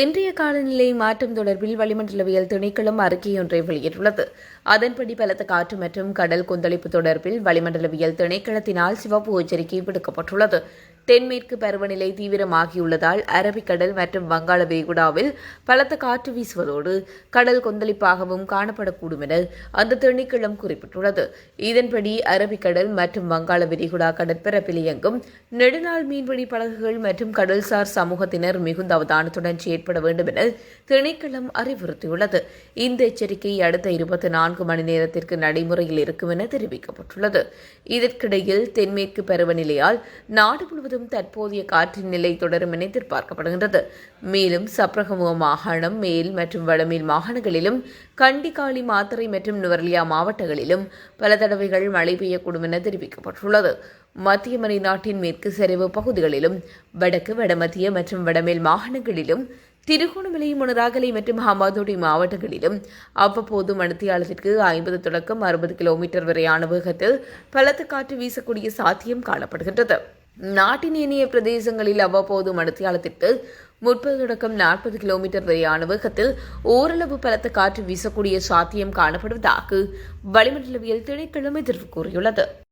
இன்றைய காலநிலை மாற்றம் தொடர்பில் வளிமண்டலவியல் திணைக்களம் அறிக்கையொன்றை வெளியிட்டுள்ளது. அதன்படி பலத்த காற்று மற்றும் கடல் கொந்தளிப்பு தொடர்பில் வளிமண்டலவியல் திணைக்களத்தினால் சிவப்பு எச்சரிக்கை விடுக்கப்பட்டுள்ளது. தென்மேற்கு பருவநிலை தீவிரமாகியுள்ளதால் அரபிக்கடல் மற்றும் வங்காள விரிகுடாவில் பலத்த காற்று வீசுவதோடு கடல் கொந்தளிப்பாகவும் காணப்படக்கூடும் என அந்த திணைக்களம் குறிப்பிட்டுள்ளது. இதன்படி அரபிக்கடல் மற்றும் வங்காள விரிகுடா கடற்பரப்பில் இயங்கும் நெடுநாள் மீன்பிடி படகுகள் மற்றும் கடல்சார் சமூகத்தினர் மிகுந்த அவதானத்துடன் செயற்பட வேண்டும் என திணைக்களம் அறிவுறுத்தியுள்ளது. இந்த எச்சரிக்கை அடுத்த இருபத்தி நான்கு மணி நேரத்திற்கு நடைமுறையில் இருக்கும் என தெரிவிக்கப்பட்டுள்ளது. இதற்கிடையில் தென்மேற்கு பருவநிலையால் நாடு முழுவதும் தற்போதைய காற்றின் நிலை தொடரும் என எதிர்பார்க்கப்படுகின்றது. மேலும் சப்ரகமுவ மாகாணம் மேல் மற்றும் வடமேல் மாகாணங்களிலும் கண்டிகாலி மாத்தறை மற்றும் நுவர்லியா மாவட்டங்களிலும் பல தடவைகள் மழை பெய்யக்கூடும் என தெரிவிக்கப்பட்டுள்ளது. மத்திய மலைநாட்டின் மேற்கு சரிவு பகுதிகளிலும் வடக்கு வடமத்திய மற்றும் வடமேல் மாகாணங்களிலும் திருகோணமலை முனராகலை மற்றும் ஹமாதோடி மாவட்டங்களிலும் அவ்வப்போது மணித்தியாலத்திற்கு ஐம்பது தொடக்கம் அறுபது கிலோமீட்டர் வரையான வேகத்தில் பலத்த காற்று வீசக்கூடிய சாத்தியம் காணப்படுகின்றது. நாட்டின் இனிய பிரதேசங்களில் அவ்வப்போது மணித்தியாலத்திற்கு முப்பது தொடக்கம் நாற்பது கிலோமீட்டர் வரையான வேகத்தில் ஓரளவு பலத்த காற்று வீசக்கூடிய சாத்தியம் காணப்படுவதாக வளிமண்டலவியல் திணைக்களம் எதிர்ப்பு கூறியுள்ளது.